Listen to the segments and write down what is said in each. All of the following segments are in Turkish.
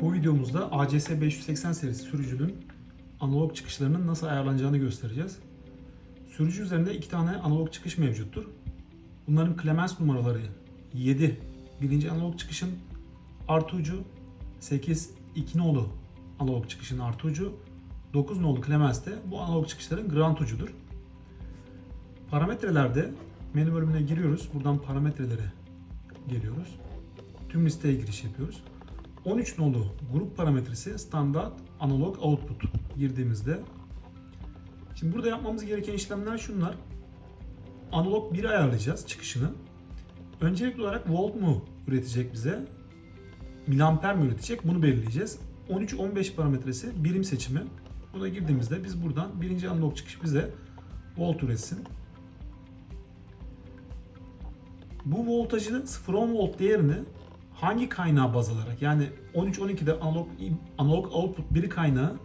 Bu videomuzda ACS 580 serisi sürücünün analog çıkışlarının nasıl ayarlanacağını göstereceğiz. Sürücü üzerinde iki tane analog çıkış mevcuttur. Bunların Clemens numaraları 7 birinci analog çıkışın artı ucu, 8 2 nolu analog çıkışın artı ucu, 9 nolu Clemens de bu analog çıkışların ground ucudur. Parametrelerde menü bölümüne giriyoruz. Buradan parametrelere geliyoruz. Tüm listeye giriş yapıyoruz. 13 nolu grup parametresi standart analog output girdiğimizde Şimdi burada yapmamız gereken işlemler şunlar. Analog 1'i ayarlayacağız çıkışını. Öncelikli olarak volt mu üretecek bize? Miliamper mi üretecek? Bunu belirleyeceğiz. 13-15 parametresi birim seçimi. Buna girdiğimizde biz buradan birinci analog çıkış bize volt üretsin. Bu voltajı 0-10 volt değerini hangi kaynağı baz alarak yani 13-12'de analog, analog output biri kaynağı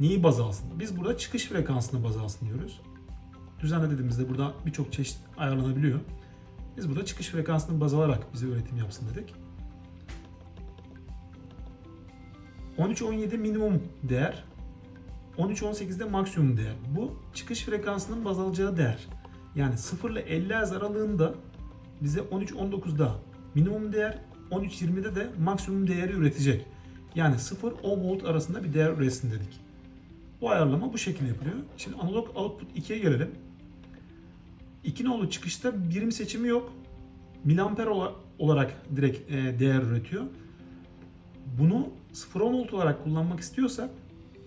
neyi baz alsın? Biz burada çıkış frekansını baz alsın diyoruz. Düzenle dediğimizde burada birçok çeşit ayarlanabiliyor. Biz burada çıkış frekansını baz alarak bize üretim yapsın dedik. 13-17 minimum değer. 13-18'de maksimum değer. Bu çıkış frekansının baz alacağı değer. Yani 0 ile 50 Hz aralığında bize 13-19'da minimum değer, 13-20'de de maksimum değeri üretecek. Yani 0-10 volt arasında bir değer üretsin dedik. Bu ayarlama bu şekilde yapılıyor. Şimdi analog output 2'ye gelelim. 2 nolu çıkışta birim seçimi yok. Miliamper ola- olarak direkt e, değer üretiyor. Bunu 0-10 volt olarak kullanmak istiyorsak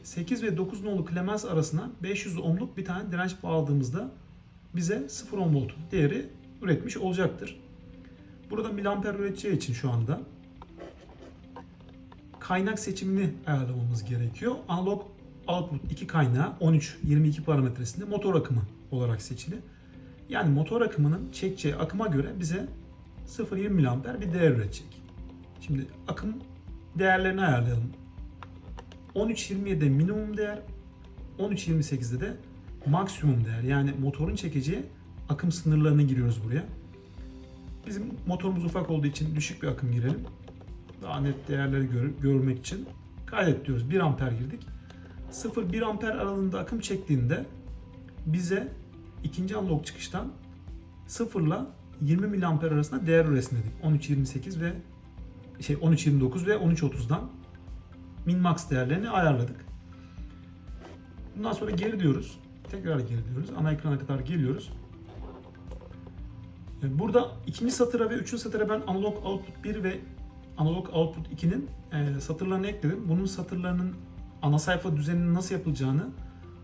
8 ve 9 nolu Clemens arasına 500 ohmluk bir tane direnç bağladığımızda bize 0-10 volt değeri üretmiş olacaktır. Burada miliamper üreteceği için şu anda kaynak seçimini ayarlamamız gerekiyor. Analog output 2 kaynağı 13-22 parametresinde motor akımı olarak seçili. Yani motor akımının çekeceği akıma göre bize 0-20 miliamper bir değer üretecek. Şimdi akım değerlerini ayarlayalım. 13-27'de minimum değer, 13-28'de de maksimum değer. Yani motorun çekeceği akım sınırlarına giriyoruz buraya. Bizim motorumuz ufak olduğu için düşük bir akım girelim. Daha net değerleri gör- görmek için kaydet diyoruz. 1 amper girdik. 0-1 amper aralığında akım çektiğinde bize ikinci analog çıkıştan 0 ile 20 miliamper arasında değer üretsin dedik. 13-28 ve şey 13-29 ve 13-30'dan min max değerlerini ayarladık. Bundan sonra geri diyoruz. Tekrar geri diyoruz. Ana ekrana kadar geliyoruz. Burada ikinci satıra ve üçüncü satıra ben analog output 1 ve analog output 2'nin e, satırlarını ekledim. Bunun satırlarının ana sayfa düzeninin nasıl yapılacağını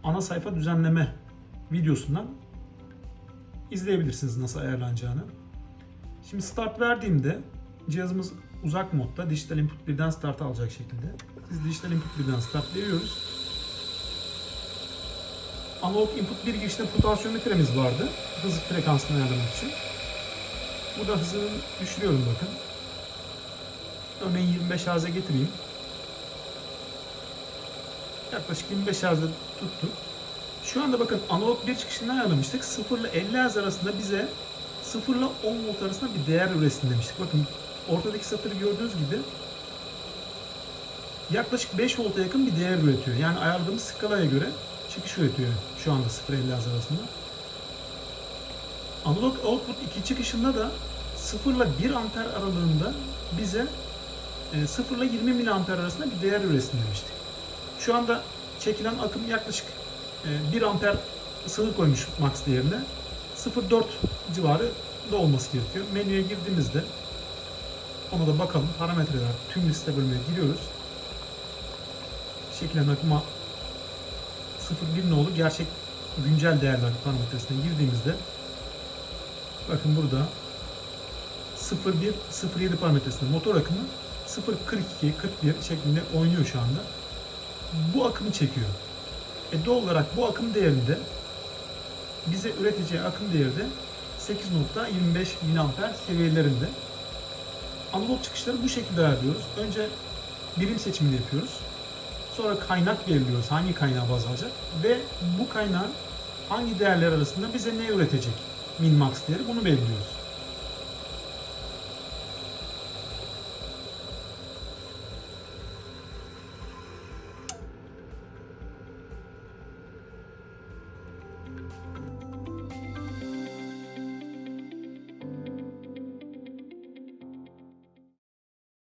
ana sayfa düzenleme videosundan izleyebilirsiniz nasıl ayarlanacağını. Şimdi start verdiğimde cihazımız uzak modda dijital input birden start alacak şekilde. Biz dijital input birden start veriyoruz. Analog input 1 girişinde potansiyometremiz vardı. Hız frekansını ayarlamak için. Burada hızını düşürüyorum bakın. Örneğin 25 Hz'e getireyim. Yaklaşık 25 Hz'de tuttu. Şu anda bakın analog bir çıkışını ayarlamıştık. 0 ile 50 Hz arasında bize 0 ile 10 volt arasında bir değer üretsin demiştik. Bakın ortadaki satırı gördüğünüz gibi yaklaşık 5 volta yakın bir değer üretiyor. Yani ayarladığımız skalaya göre çıkış üretiyor şu anda 0 ile 50 Hz arasında. Analog output 2 çıkışında da 0 ile 1 amper aralığında bize e, 0 ile 20 miliamper arasında bir değer üretsin demiştik. Şu anda çekilen akım yaklaşık e, 1 amper sınır koymuş max değerine. 0.4 civarı da olması gerekiyor. Menüye girdiğimizde ona da bakalım. Parametreler tüm liste bölümüne giriyoruz. Çekilen akıma 0.1 nolu gerçek güncel değerler parametresine girdiğimizde bakın burada 0.1 0.7 parametresinde motor akımı 0.42 41 şeklinde oynuyor şu anda. Bu akımı çekiyor. E doğal olarak bu akım değerinde bize üreteceği akım değeri de 8.25 miliamper seviyelerinde. Analog çıkışları bu şekilde ayarlıyoruz. Önce birim seçimini yapıyoruz. Sonra kaynak belirliyoruz. Hangi kaynağı baz alacak ve bu kaynağın hangi değerler arasında bize ne üretecek min max değeri bunu belirliyoruz.